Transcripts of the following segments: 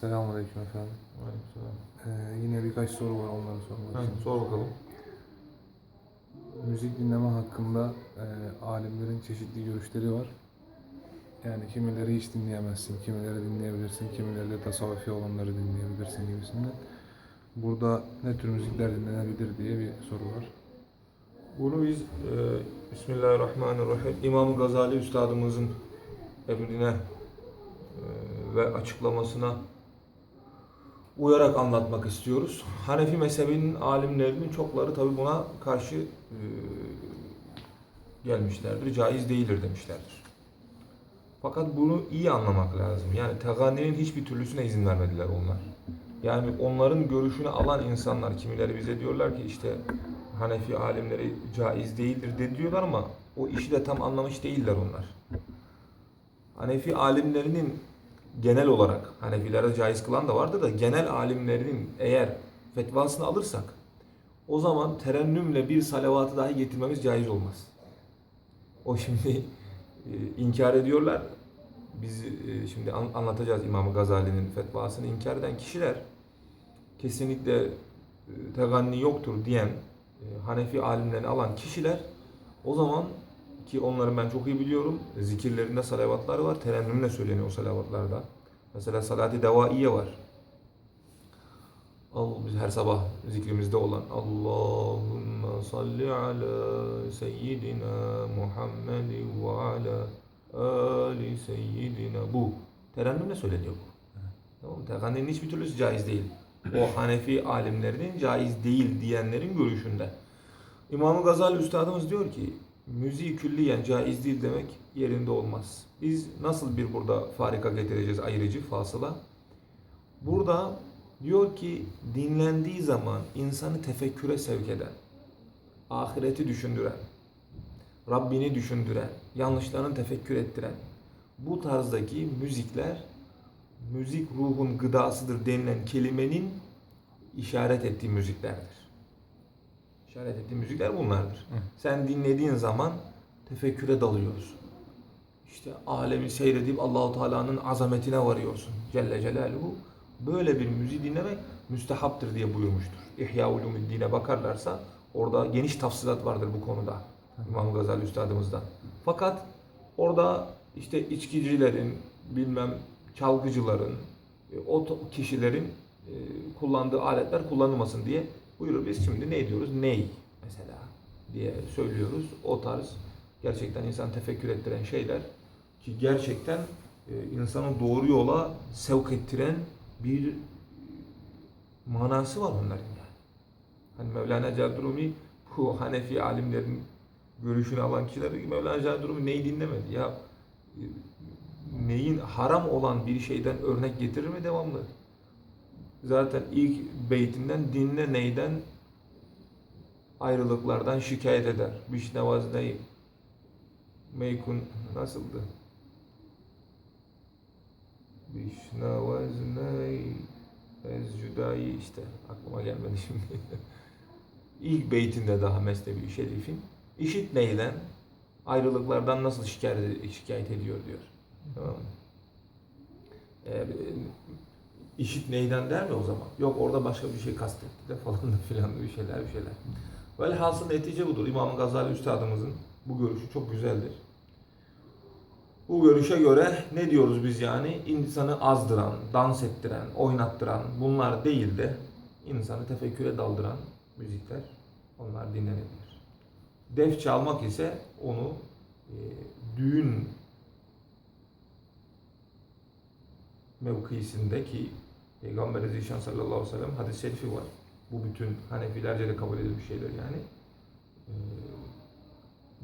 Selamünaleyküm efendim. Aleykümselam. Ee, yine birkaç soru var onları sormak için. sor bakalım. Müzik dinleme hakkında e, alimlerin çeşitli görüşleri var. Yani kimileri hiç dinleyemezsin, kimileri dinleyebilirsin, kimileri de tasavvufi olanları dinleyebilirsin gibisinden. Burada ne tür müzikler dinlenebilir diye bir soru var. Bunu biz e, Bismillahirrahmanirrahim İmam Gazali Üstadımızın emrine e, ve açıklamasına uyarak anlatmak istiyoruz. Hanefi mezhebinin alimlerinin çokları tabi buna karşı e, gelmişlerdir. Caiz değildir demişlerdir. Fakat bunu iyi anlamak lazım. Yani teganninin hiçbir türlüsüne izin vermediler onlar. Yani onların görüşünü alan insanlar, kimileri bize diyorlar ki işte Hanefi alimleri caiz değildir de diyorlar ama o işi de tam anlamış değiller onlar. Hanefi alimlerinin genel olarak Hanefilerde caiz kılan da vardır da genel alimlerinin eğer fetvasını alırsak o zaman terennümle bir salavatı dahi getirmemiz caiz olmaz. O şimdi e, inkar ediyorlar. Biz e, şimdi an- anlatacağız İmam Gazali'nin fetvasını inkar eden kişiler kesinlikle e, teganni yoktur diyen e, Hanefi alimlerini alan kişiler o zaman ki onları ben çok iyi biliyorum. Zikirlerinde salavatları var. Terennümle söyleniyor o salavatlarda. Mesela salat-ı devaiye var. Al, biz her sabah zikrimizde olan Allahümme salli ala seyyidina Muhammed ve ala ali seyyidina bu. Terennümle söyleniyor bu. Tamam mı? Teganninin hiçbir türlüsü caiz değil. O Hanefi alimlerinin caiz değil diyenlerin görüşünde. İmam-ı Gazali Üstadımız diyor ki müziği külliyen caiz değil demek yerinde olmaz. Biz nasıl bir burada farika getireceğiz ayrıcı fasıla? Burada diyor ki dinlendiği zaman insanı tefekküre sevk eden, ahireti düşündüren, Rabbini düşündüren, yanlışlarını tefekkür ettiren bu tarzdaki müzikler müzik ruhun gıdasıdır denilen kelimenin işaret ettiği müziklerdir. İşaret ettiği müzikler bunlardır. Sen dinlediğin zaman tefekküre dalıyorsun. İşte alemi seyredip Allahu Teala'nın azametine varıyorsun. Celle Celaluhu. Böyle bir müziği dinlemek müstehaptır diye buyurmuştur. İhya Ulumuddin'e bakarlarsa orada geniş tafsilat vardır bu konuda. İmam Gazali Üstadımızdan. Fakat orada işte içkicilerin, bilmem çalgıcıların, e, o kişilerin e, kullandığı aletler kullanılmasın diye buyurur. Biz şimdi ne diyoruz? Ney mesela diye söylüyoruz. O tarz gerçekten insan tefekkür ettiren şeyler ki gerçekten e, insanı doğru yola sevk ettiren bir manası var onların yani. Hani Mevlana Celal Rumi bu Hanefi alimlerin görüşünü alan kişiler diyor Mevlana Celal Rumi neyi dinlemedi ya e, neyin haram olan bir şeyden örnek getirir mi devamlı? Zaten ilk beytinden dinle neyden ayrılıklardan şikayet eder. Bişnevaz ney meykun nasıldı? Bişnevaz ney ez cüdayi işte aklıma gelmedi şimdi. İlk beytinde daha Mesnevi Şerif'in işit neyden ayrılıklardan nasıl şikayet, şikayet ediyor diyor. Tamam mı? Ee, işit neyden der mi o zaman? Yok orada başka bir şey kastetti de falan da filan bir şeyler bir şeyler. Velhasıl netice budur. İmam Gazali Üstadımızın bu görüşü çok güzeldir. Bu görüşe göre ne diyoruz biz yani? İnsanı azdıran, dans ettiren, oynattıran bunlar değil de insanı tefekküre daldıran müzikler onlar dinlenebilir. Def çalmak ise onu e, düğün mevkisindeki Peygamber Zişan sallallahu aleyhi ve sellem hadis-i var. Bu bütün Hanefilerce de kabul edilmiş şeyler yani. Ee,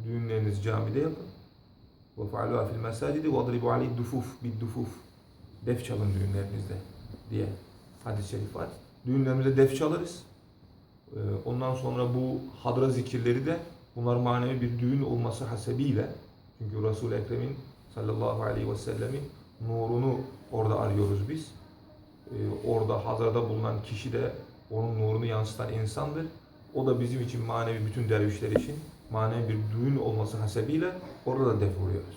düğünlerinizi camide yapın. Mesacidi ve adribu aleyhi dufuf bid dufuf. Def çalın düğünlerinizde diye hadis-i şerif var. Düğünlerimizde def çalarız. Ee, ondan sonra bu hadra zikirleri de bunlar manevi bir düğün olması hasebiyle çünkü Resul-i Ekrem'in sallallahu aleyhi ve sellemin nurunu orada arıyoruz biz. Ee, orada hazırda bulunan kişi de onun nurunu yansıtan insandır. O da bizim için manevi bütün dervişler için manevi bir düğün olması hasebiyle orada da def vuruyoruz.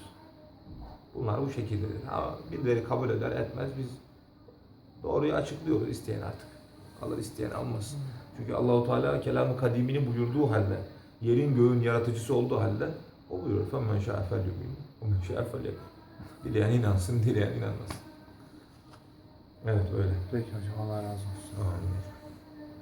Bunlar bu şekildedir. Ha, birileri kabul eder etmez biz Doğruyu açıklıyoruz isteyen artık. Alır isteyen almaz. Çünkü Allahu Teala kelamı kadimini buyurduğu halde, yerin göğün yaratıcısı olduğu halde o buyuruyor. فَمَنْ شَاءَ فَلْيُؤْمِنْ وَمَنْ شَاءَ فَلْيَكْفُرْ Dileyen inansın, dileyen inanmasın. Evet öyle. Peki hocam Allah razı olsun. Amin.